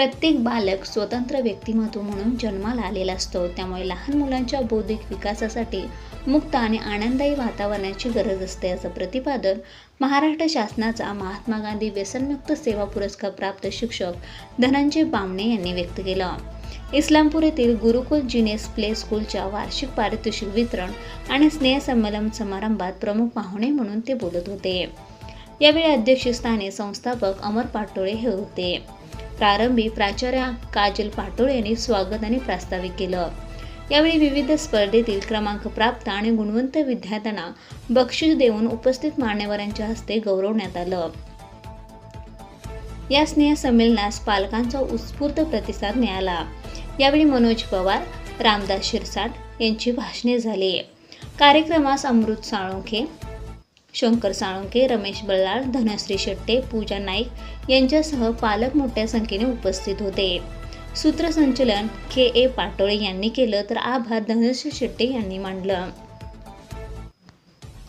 प्रत्येक बालक स्वतंत्र व्यक्तिमत्व म्हणून जन्माला आलेला असतो. त्यामुळे लहान मुलांच्या बौद्धिक विकासासाठी मुक्त आणि आनंददायी वातावरणाची गरज असते असं प्रतिपादन महाराष्ट्र शासनाचा महात्मा गांधी व्यसनमुक्त सेवा पुरस्कार प्राप्त शिक्षक धनंजय बामणे यांनी व्यक्त केलं. इस्लामपूर येथील गुरुकुल जिनेस प्ले स्कूलच्या वार्षिक पारितोषिक वितरण आणि स्नेहसंमेलन समारंभात प्रमुख पाहुणे म्हणून ते बोलत होते. यावेळी अध्यक्षस्थानी संस्थापक अमर पाटोळे हे होते. प्रारंभी प्राचार्या काजल पाटोळे यांनी स्वागत आणि प्रास्ताविक केलं. यावेळी विविध स्पर्धेतील क्रमांक प्राप्त आणि गुणवंत विद्यार्थ्यांना बक्षीस देऊन उपस्थित मान्यवरांच्या हस्ते गौरवण्यात आलं. या स्नेह संमेलनास पालकांचा उत्स्फूर्त प्रतिसाद मिळाला. यावेळी मनोज पवार रामदास शिरसाट यांची भाषणे झाली. कार्यक्रमास अमृत साळुंखे शंकर साळुंके रमेश बल्लाळ धनश्री शेट्टे पूजा नाईक यांच्यासह पालक मोठ्या संख्येने उपस्थित होते. सूत्रसंचलन के ए पाटोळे यांनी केलं तर आभार धनश्री शेट्टे यांनी मांडलं.